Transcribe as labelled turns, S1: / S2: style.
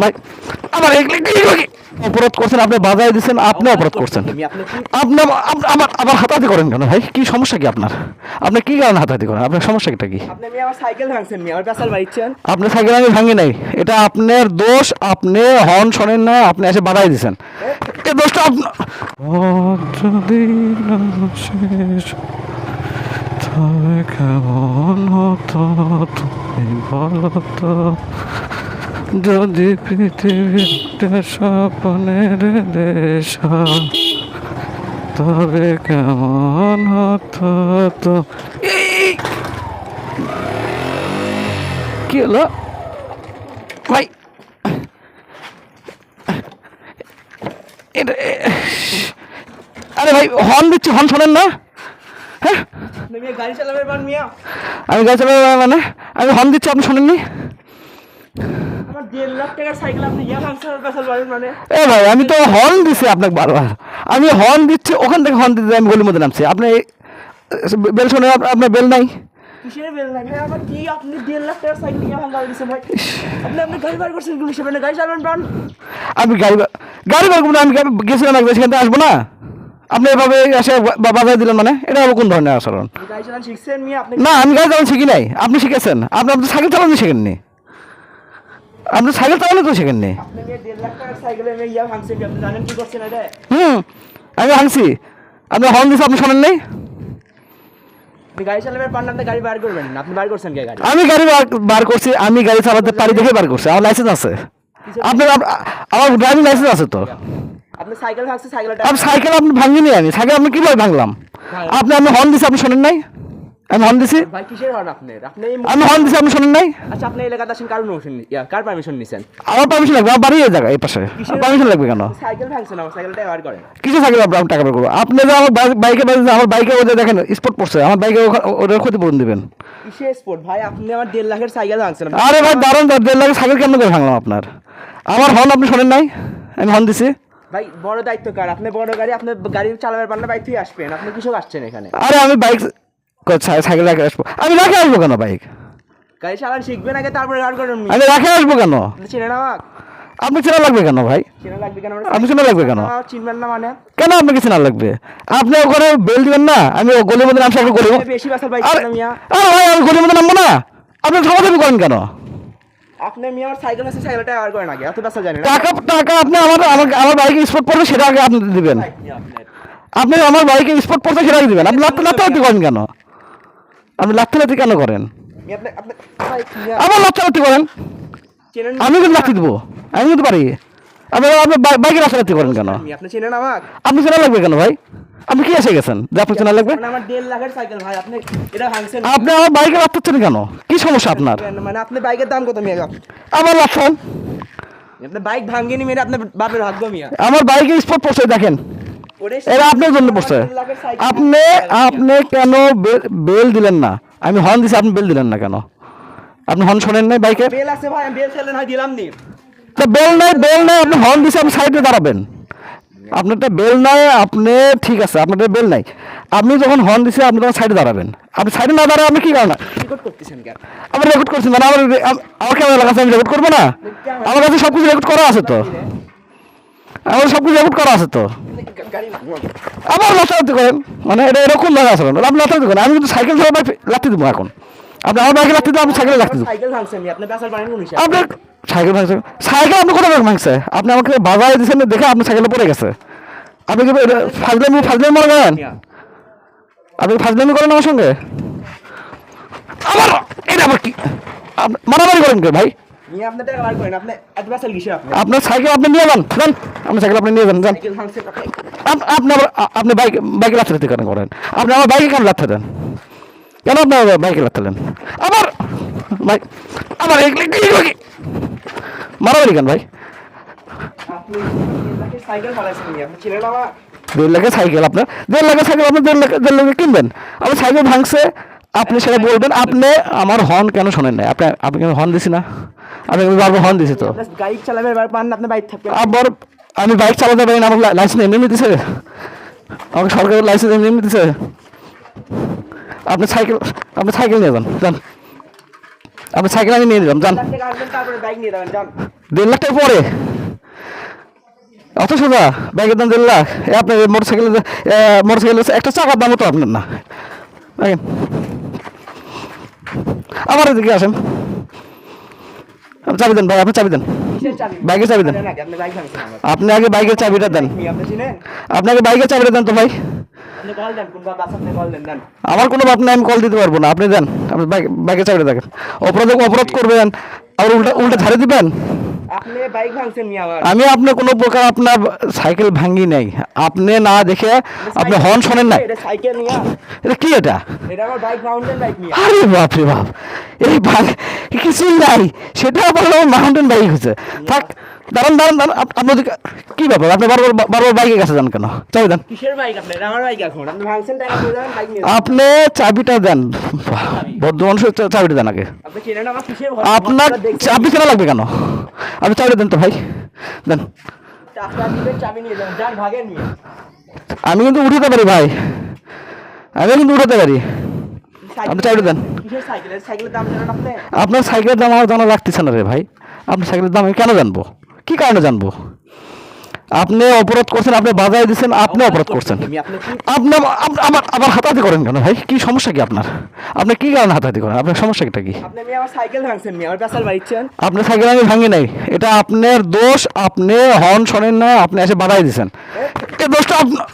S1: ভাই আমার এগুলো কি কি- অপরাধ করছেন আপনি বাজায় দিচ্ছেন আপনি অপরাধ করছেন।
S2: আপনি
S1: আবার- আবার হাতাহাতি করেন কেন ভাই? কি সমস্যা কি আপনার? আপনি কি কারণে হাতাহাতি করেন? আপনার সমস্যাটা কি?
S2: আপনি সাইকেল
S1: আমি ভাঙি নাই। এটা আপনার দোষ আপনি হর্ন শোনেন না আপনি এসে বাধাই দিচ্ছেন। এই দোষটা আপনার কেমন হতো তুমি বলো যদি পৃথিবীতে স্বপ্নের দেশ তবে কেমন হতো তো? কি হলো? ভাই! এটা আরে ভাই হর্ন দিচ্ছি হর্ন শোনেন না? হ্যাঁ?
S2: গাড়ি
S1: আমি গাছ চালাবো মানে? আমি হর্ন দিচ্ছি আপনি শোনেননি
S2: আমার দেড় লাখ টাকার সাইকেল আপনি ইয়া ভাঙছেন আমার পেশাল বাড়ির মানে
S1: এ ভাই আমি তো হর্ন দিছি আপনাকে বারবার। আমি হর্ন দিচ্ছি ওখান থেকে হর্ন দিতে আমি গলির মধ্যে নামছি। আপনি বেল শোনে আপনার বেল নাই?
S2: গাড়ি গাড়ি চালাবেন পান
S1: আমি গাড়ি গাড়ি বার করব আমি গেছিলাম একবার সেখান থেকে আসব না? আপনি এভাবে এসে বাজার দিলেন মানে? এটা কোন ধরনের আচরণ? না আমি গাড়ি চালানো শিখি নাই। আপনি শিখেছেন। আপনি আপনি সাইকেল চালানো শেখেননি। আপনি সাইকেল চালানো তো
S2: এটা?
S1: হুম আমি ভাঙছি। আপনি হর্ন দিচ্ছি আপনি শোনেন নাই আমি গাড়ি বার- করছি আমি গাড়ি চালাতে পারি দেখে বার করছি আমার লাইসেন্স আছে। আপনার আমার ড্রাইভিং লাইসেন্স আছে তো।
S2: আপনি সাইকেল ভাঙছে সাইকেলটা
S1: আপনি সাইকেল আপনি ভাঙিনি আমি সাইকেল আপনি কীভাবে ভাঙলাম? আপনি আপনি হর্ন দিছি আপনি শোনেন নাই? আমি হর্ন দিছি।
S2: ভাই কিসের হন আপনার? আপনি
S1: আমি হর্ন দিছি আপনি শোনেন নাই?
S2: আচ্ছা আপনি এলাকাতে আসেন কার পারমিশন ইয়া কার পারমিশন নিছেন?
S1: আমার পারমিশন লাগবে আমার বাড়ি এই জায়গাা এই পাশে। পারমিশন লাগবে কেন?
S2: সাইকেল ভাঙছেন আমার সাইকেলটা বার করেন।
S1: কিছু সাইকেল আপনার টাকা বের করব? আপনি যে আমার বাই- বাইকে বাজে আমার বাইকে ওদের দেখেন স্পট পড়ছে। আমার বাইকে ওদের ক্ষতিপূরণ দিবেন।
S2: কিসের স্পোর্ট ভাই আপনি আমার দেড় লাখের সাইকেল ভাঙছেন।
S1: আরে ভাই দারুণ দেড় লাখ সাইকেল কেমন করে ভাঙলাম আপনার? আমার হর্ন আপনি শোনেন নাই? আমি হর্ন দিছি।
S2: ভাই বড় দায়িত্ব কার? আপনি বড় গাড়ি আপনি গাড়ি চালাবার পারলে বাইক থেকে আসবেন। আপনি কিসব আসছেন এখানে?
S1: আরে আমি বাইক সাইকেল রাখে আসব। আমি রাখে আসব কেন বাইক
S2: গাড়ি চালান শিখবেন আগে তারপরে করেন
S1: আমি রাখে আসব কেন?
S2: চেনে না
S1: আপনি চেনা লাগবে কেন ভাই?
S2: লাগবে কেন?
S1: আপনি চেনা লাগবে কেন?
S2: চিনবেন না মানে।
S1: কেন আপনাকে চেনা লাগবে? আপনি ওখানে বেল দিবেন না? আমি গলির মধ্যে নামছি আপনি গলির
S2: বেশি বাইক
S1: আরে ভাই আমি গলির মধ্যে নামবো না। আপনি সমাধান করেন কেন?
S2: আপনি মিয়া আমার সাইকেল আছে সাইকেলটা করেন আগে এত ব্যস্ত জানেন না।
S1: টাকা টাকা আপনি আমার আমার আমার বাইকে স্পট পড়বে সেটা আগে আপনি দিবেন। আপনি। আমার বাইকে স্পট পড়বে সেটা আগে দিবেন। আপনি লাত্তে করেন কেন? আপনি লাত্তালাত্তি কেন করেন? আবার লাত্তালাত্তি করেন? আমি কিন্তু লাত্তি দেবো। আমি কিন্তু পারি। আপনি আপনি বাই- বাইকে লাত্তালাত্তি করেন কেন?
S2: আপনি চেনেন আমাকে?
S1: আপনি চেনা লাগবে কেন ভাই? আপনি কি এসে গেছেন? যে আপনি চেনা লাগবে?
S2: আমার দেড় লাখের সাইকেল ভাই আপনি এটা ভাঙছেন
S1: আপনি আমার বাইকে লাত্তাচ্ছেন কেন? কি সমস্যা আপনার?
S2: মানে আপনি বাইকের দাম কত মিয়া?
S1: আবার লাচ্ছেন
S2: আপনি বাইক ভাঙ্গেনি মেরে আপনার বাপের ভাগ্য মিয়া।
S1: আমার বাইকে স্পট পড়ছে দেখেন। এটা আপনার জন্য পড়ছে আপনি আপনি কেন বেল দিলেন না? আমি হর্ন দিছি আপনি বেল দিলেন না কেন? আপনি হর্ন শোনেন নাই বাইকে?
S2: বেল আছে ভাই আমি বেল ফেলেন হয় দিলাম নি।
S1: তা বেল নাই বেল নাই আপনি হর্ন দিছে আপনি সাইডে দাঁড়াবেন। আপনারটা বেল নাই আপনি ঠিক আছে আপনারটা বেল নাই। আপনি যখন হর্ন দিছে আপনি তখন সাইডে দাঁড়াবেন। আপনি সাইডে না দাঁড়ায় আপনি কি কারণ? আমি রেকর্ড করছি মানে আমার আম- আমার ক্যামেরা কাছে আমি রেকর্ড করব না? আমার কাছে সব কিছু রেকর্ড করা আছে তো। আমার সব কিছু রেকর্ড করা আছে তো। আবার লাফালাফি করেন। মানে এটা এরকম লাগে আসলে আপনি লাফালাফি করেন। আমি কিন্তু সাইকেল বাইক লাফতে দেবো এখন। আপনি আমার বাইকে লাফতে দেবো। আপনি সাইকেলে লাফতে দেবো আপনার সাইকেল ভাঙছে। সাইকেল আপনি কোথাও ভাঙছে? আপনি আমাকে বাজারে দিয়েছেন দেখে আপনার সাইকেলে পড়ে গেছে। আপনি কি এটা ফাজলামি ফাজলামি মনে করেন? আপনি ফাজলামি করেন আমার সঙ্গে? আমার এটা আবার কি? মারামারি করেন কে ভাই?
S2: নিয়ে আপনি টাকা বার করেন আপনি এত বেসার কিসে আপনি
S1: আপনার সাইকেল আপনি নিয়ে যান যান। আপনার সাইকেল আপনি নিয়ে যান যান।
S2: আপনি
S1: আপনি বাইক বাইকে লাথি কেন করেন? আপনি আমার বাইকে কেন লাথি দেন? কেন আপনি আমার বাইকে লাথি দেন? আবার ভাই আবার? মারামারি কেন ভাই?
S2: দেড় লাখের সাইকেল ফালাইছেন নি আপনি ছিলেন আমার।
S1: দেড় লাখের সাইকেল আপনার দেড় লাখ দেড় লাখে কিনবেন। আপনি সাইকেল ভাঙছে আপনি সেটা বলবেন আপনি আমার হর্ন কেন শোনেন নাই? আপনি আপনি কেন হর্ন দিছি না? আমি কিন্তু বারবার হর্ন দিছি তো।
S2: গাড়ি চালাবেন বার পান না আপনি বাইক থাকবেন
S1: আবার আমি বাইক চালাতে পারি না আমার লাইসেন্স এমনি দিছে। আমাকে সরকারের লাইসেন্স এমনি দিছে। আপনি সাইকেল আপনি সাইকেল নিয়ে যান যান। আপনি সাইকেল আমি নিয়ে নিলাম যান। দেড় লাখ টাকা পরে? অত সোজা ব্যাগের দাম দেড় লাখ। এ আপনার মোটর সাইকেল মোটর সাইকেল একটা চাকার দামও তো আপনার না। আমার এদিকে আসেন। আপনি চাবি দেন ভাই আপনি চাবি দেন। বাইকের চাবি দেন।
S2: আপনি
S1: আপনি আগে বাইকের চাবিটা দেন।
S2: আপনি
S1: আপনাকে বাইকের চাবিটা দেন তো ভাই।
S2: আপনি কোন আপনি
S1: আমার কোনো বাপ নাই আমি কল দিতে পারব না আপনি দেন। আপনি বাইকের চাবিটা দেখেন। অপরাধ অপরাধ করবেন আর উল্টা উল্টা ধারে দিবেন?
S2: বাইক
S1: আমি আপনার কোনো প্রকার আপনার সাইকেল ভাঙি নাই। আপনি না দেখে আপনি হর্ন শোনেন নাই।
S2: এটা
S1: কি এটা?
S2: বাইক বাইক
S1: আরে বাপ রে বাপ। এই কিছুই নাই। সেটা আবার মাউন্টেন বাইক হচ্ছে। থাক দাঁড়ান দাঁড়ান দাঁড়ান। আপ- আপনাদের কি ব্যাপার? আপনি বারবার বারবার বাইকের কাছে যান কেন? চাবি দেন
S2: আপনি বাইক বাইক
S1: চাবিটা দেন। বদ্ধ মানুষের চাবিটা দেন আগে। আপনার চাবি কেনা লাগবে কেন? আপনি চাবিটা দেন তো ভাই। দেন।
S2: চাবি
S1: আমি কিন্তু উঠাতে পারি ভাই। আমি কিন্তু উঠাতে পারি। আপনি চাবিটা দেন আপনার সাইকেলের দাম আমার জানা লাগতেছে না রে ভাই। আপনার সাইকেলের দাম আমি কেন জানব? কি কারণে জানব? আপনি অপরাধ করছেন আপনি বাজায় দিচ্ছেন আপনি অপরাধ করছেন।
S2: আপনি
S1: আমার আবার হাতাহাতি করেন কেন ভাই? কি সমস্যা কি আপনার? আপনি কি কারণে হাতাহাতি করেন? আপনার সমস্যা সমস্যাটা কি?
S2: আপনি আমি আমার সাইকেল ভাঙছেন মি আমার পেশাল বাড়িচ্ছেন
S1: আপনার সাইকেল আমি ভাঙি নাই। এটা আপনার দোষ আপনি হর্ন শোনেন না আপনি এসে বাজায় দিচ্ছেন এই দোষটা আপনার